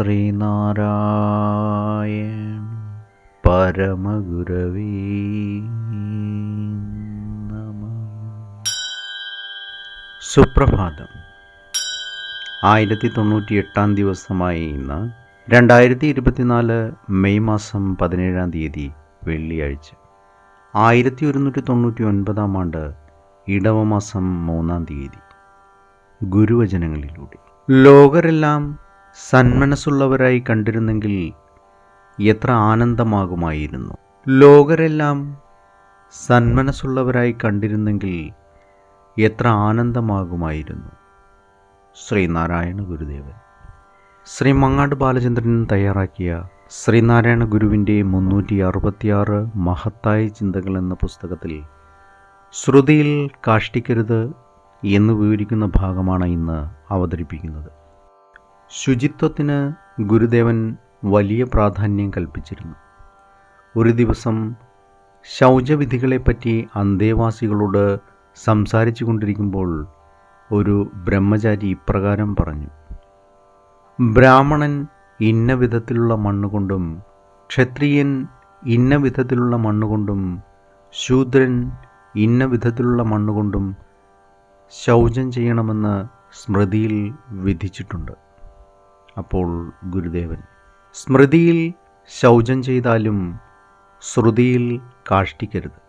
ശ്രീനാരായണ പരമഗുരവീ നമ. സുപ്രഭാതം. ആയിരത്തി തൊണ്ണൂറ്റി എട്ടാം ദിവസമായി ഇന്ന് രണ്ടായിരത്തി ഇരുപത്തിനാല് മെയ് മാസം പതിനേഴാം തീയതി വെള്ളിയാഴ്ച. ആയിരത്തി ഒരുന്നൂറ്റി തൊണ്ണൂറ്റി ഒൻപതാം ആണ്ട് ഇടവമാസം മൂന്നാം തീയതി. ഗുരുവചനങ്ങളിലൂടെ. ലോകരെല്ലാം സന്മനസ്സുള്ളവരായി കണ്ടിരുന്നെങ്കിൽ എത്ര ആനന്ദമാകുമായിരുന്നു. ലോകരെല്ലാം സന്മനസ്സുള്ളവരായി കണ്ടിരുന്നെങ്കിൽ എത്ര ആനന്ദമാകുമായിരുന്നു. ശ്രീനാരായണ ഗുരുദേവൻ. ശ്രീ മങ്ങാട് ബാലചന്ദ്രൻ തയ്യാറാക്കിയ ശ്രീനാരായണ ഗുരുവിന്റെ മുന്നൂറ്റി അറുപത്തിയാറ് മഹത്തായ ചിന്തകൾ എന്ന പുസ്തകത്തിൽ ശ്രുതിയിൽ കാഷ്ടിക്കരുത് എന്ന് വിവരിക്കുന്ന ഭാഗമാണ് ഇന്ന് അവതരിപ്പിക്കുന്നത്. ശുചിത്വത്തിന് ഗുരുദേവൻ വലിയ പ്രാധാന്യം കൽപ്പിച്ചിരുന്നു. ഒരു ദിവസം ശൗചവിധികളെപ്പറ്റി അന്തേവാസികളോട് സംസാരിച്ചു കൊണ്ടിരിക്കുമ്പോൾ ഒരു ബ്രഹ്മചാരി ഇപ്രകാരം പറഞ്ഞു ബ്രാഹ്മണൻ ഇന്ന വിധത്തിലുള്ള മണ്ണുകൊണ്ടും ക്ഷത്രിയൻ ഇന്ന വിധത്തിലുള്ള മണ്ണുകൊണ്ടും ശൂദ്രൻ ഇന്ന വിധത്തിലുള്ള മണ്ണുകൊണ്ടും ശൗചം ചെയ്യണമെന്ന് സ്മൃതിയിൽ വിധിച്ചിട്ടുണ്ട്. അപ്പോൾ ഗുരുദേവൻ സ്മൃതിയിൽ ശൗചം ചെയ്താലും ശ്രുതിയിൽ കാഷ്ടിക്കരുത്.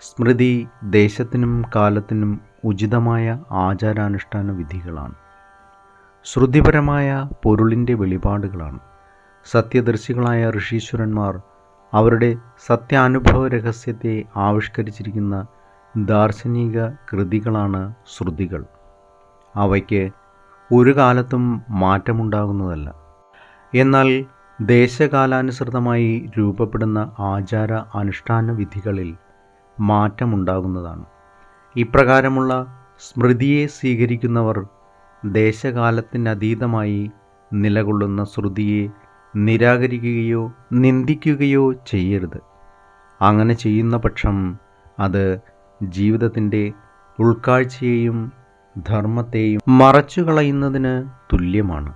സ്മൃതി ദേശത്തിനും കാലത്തിനും ഉചിതമായ ആചാരാനുഷ്ഠാന വിധികളാണ്. ശ്രുതിപരമായ പൊരുളിന്റെ വെളിപാടുകളാണ്. സത്യദർശികളായ ഋഷീശ്വരന്മാർ അവരുടെ സത്യാനുഭവ രഹസ്യത്തെ ആവിഷ്കരിച്ചിരിക്കുന്ന ദാർശനിക കൃതികളാണ് ശ്രുതികൾ. അവയ്ക്ക് ഒരു കാലത്തും മാറ്റമുണ്ടാകുന്നതല്ല. എന്നാൽ ദേശകാലാനുസൃതമായി രൂപപ്പെടുന്ന ആചാര അനുഷ്ഠാന വിധികളിൽ മാറ്റമുണ്ടാകുന്നതാണ്. ഇപ്രകാരമുള്ള സ്മൃതിയെ സ്വീകരിക്കുന്നവർ ദേശകാലത്തിനതീതമായി നിലകൊള്ളുന്ന ശ്രുതിയെ നിരാകരിക്കുകയോ നിന്ദിക്കുകയോ ചെയ്യരുത്. അങ്ങനെ ചെയ്യുന്ന പക്ഷം അത് ജീവിതത്തിന്റെ ഉൾക്കാഴ്ചയെയും ധർമ്മത്തെയും മറച്ചുകളയുന്നതിന് തുല്യമാണ്.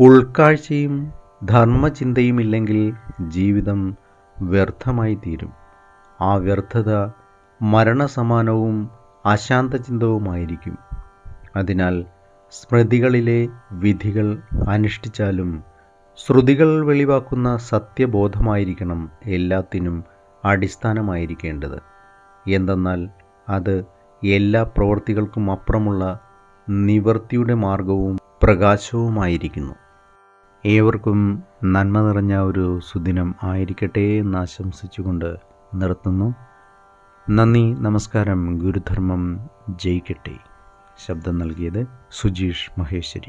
ഉൾക്കാഴ്ചയും ധർമ്മചിന്തയുമില്ലെങ്കിൽ ജീവിതം വ്യർത്ഥമായി തീരും ആ വ്യർത്ഥത മരണസമാനവും അശാന്തചിന്തവുമായിരിക്കും. അതിനാൽ സ്മൃതികളിലെ വിധികൾ അനുഷ്ഠിച്ചാലും ശ്രുതികൾ വെളിവാക്കുന്ന സത്യബോധമായിരിക്കണം എല്ലാത്തിനും അടിസ്ഥാനമായിരിക്കേണ്ടത്. എന്തെന്നാൽ അത് എല്ലാ പ്രവൃത്തികൾക്കും അപ്പുറമുള്ള നിവൃത്തിയുടെ മാർഗവും പ്രകാശവുമായിരിക്കുന്നു. ഏവർക്കും നന്മ നിറഞ്ഞ ഒരു സുദിനം ആയിരിക്കട്ടെ എന്ന് ആശംസിച്ചുകൊണ്ട് നിർത്തുന്നു. നന്ദി നമസ്കാരം ഗുരുധർമ്മം ജയിക്കട്ടെ. ശബ്ദം നൽകിയത് സുജീഷ് മഹേശ്വരി.